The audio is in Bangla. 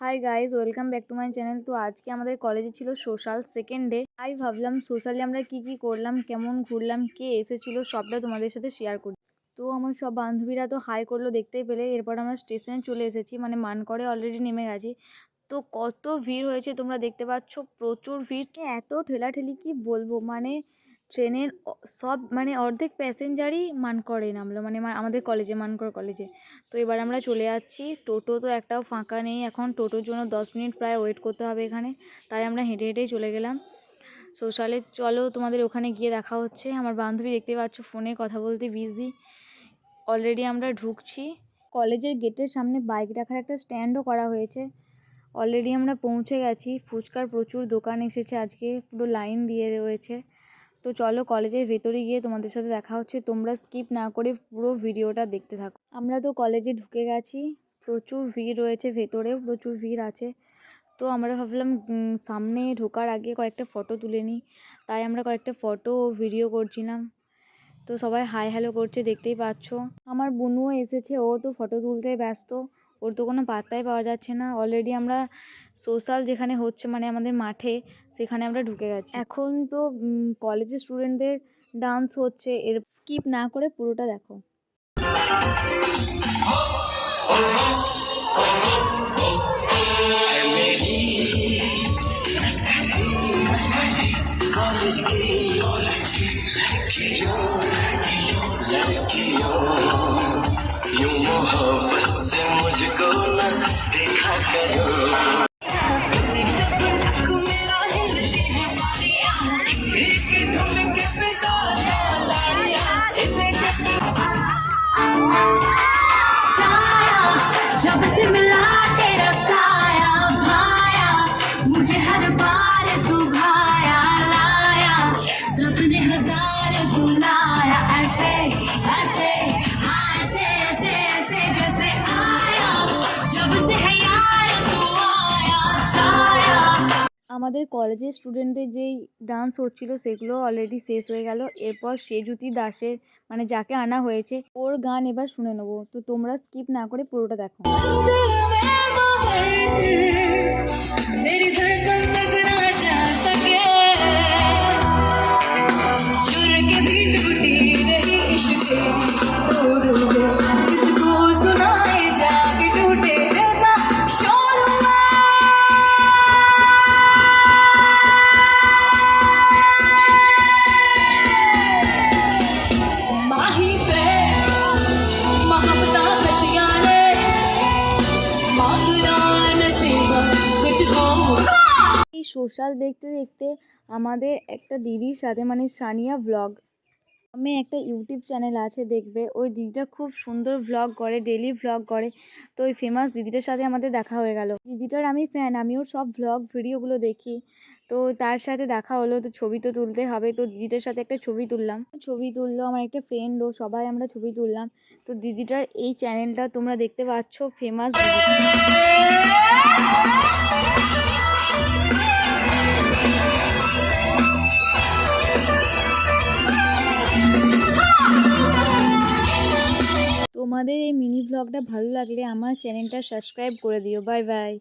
Hi guys welcome back to my channel তো আজকে আমাদের কলেজে ছিল সোশ্যাল সেকেন্ড ডে তাই ভাবলাম সোশ্যালে আমরা কি কি করলাম, কেমন ঘুরলাম, কে এসেছিল সবটা তোমাদের সাথে শেয়ার করি। তো আমার সব বান্ধবীরা তো হাই করল দেখতেই পেলে। এরপর আমরা স্টেশনে চলে এসেছি মানে মানকরে অলরেডি নেমে গেছি। তো কত ভিড় হয়েছে তোমরা দেখতে পাচ্ছ, প্রচুর ভিড়। এত ঠেলাঠেলি কি বলব মানে ট্রেনের সব মানে অর্ধেক প্যাসেঞ্জারই মানকরে নামলো মানে আমাদের কলেজে মানকর কলেজে। তো এবার আমরা চলে যাচ্ছি। টোটো তো একটাও ফাঁকা নেই। এখন টোটোর জন্য দশ মিনিট প্রায় ওয়েট করতে হবে এখানে। তাই আমরা হেঁটে হেঁটেই চলে গেলাম। সোশ্যালে চলো তোমাদের ওখানে গিয়ে দেখা হচ্ছে। আমার বান্ধবী দেখতে পাচ্ছ, ফোনে কথা বলতে বিজি অলরেডি আমরা ঢুকছি। কলেজের গেটের সামনে বাইক রাখার একটা স্ট্যান্ডও করা হয়েছে। অলরেডি আমরা পৌঁছে গেছি। ফুচকার প্রচুর দোকান এসেছে আজকে। পুরো লাইন দিয়ে রয়েছে। তো চলো কলেজের ভেতরে গিয়ে তোমাদের সাথে দেখা হচ্ছে। তোমরা স্কিপ না করে পুরো ভিডিওটা দেখতে থাকো। আমরা তো কলেজে ঢুকে গেছি। প্রচুর ভিড় রয়েছে ভেতরেও প্রচুর ভিড় আছে। তো আমরা ভাবলাম সামনে ঢোকার আগে কয়েকটা ফটো তুলে নিই। তাই আমরা কয়েকটা ফটো ভিডিও করছিলাম। তো সবাই হাই হ্যালো করছে, দেখতেই পাচ্ছ। আমার বোনও এসেছে, ও তো ফটো তুলতে ব্যস্ত। ওর তো কোনো পাত্তাই পাওয়া যাচ্ছে না। অলরেডি আমরা সোশ্যাল যেখানে হচ্ছে মানে আমাদের মাঠে সেখানে আমরা ঢুকে গেছি এখন তো কলেজের স্টুডেন্টদের ডান্স হচ্ছে এর স্কিপ না করে পুরোটা দেখো यूं मोहब्बत से मुझको न देखा करो আমাদের কলেজের স্টুডেন্টদের যেই ডান্স হচ্ছিল, সেগুলো অলরেডি শেষ হয়ে গেল। এরপর সেজুতি দাসের মানে যাকে আনা হয়েছে, ওর গান এবার শুনে নেব। তো তোমরা স্কিপ না করে পুরোটা দেখো। সোশ্যাল দেখতে দেখতে আমাদের একটা দিদির সাথে মানে সানিয়া ভ্লগ আমি একটা ইউটিউব চ্যানেল আছে, দেখবে। ওই দিদিটা খুব সুন্দর ভ্লগ করে ডেলি ভ্লগ করে। তো ওই ফেমাস দিদিটার সাথে আমাদের দেখা হয়ে গেল। দিদিটার আমি ফ্যান আমি ওর সব ভ্লগ ভিডিওগুলো দেখি। তো তার সাথে দেখা হলো, তো ছবি তো তুলতে হবে। তো দিদিটার সাথে একটা ছবি তুললাম। ছবি তুললো, আমার একটা ফ্রেন্ড ও সবাই আমরা ছবি তুললাম। তো দিদিটার এই চ্যানেলটা তোমরা দেখতে পাচ্ছ ফেমাস তোমাদের এই মিনি ভ্লগটা ভালো লাগলে আমার চ্যানেলটা সাবস্ক্রাইব করে দিও। Bye bye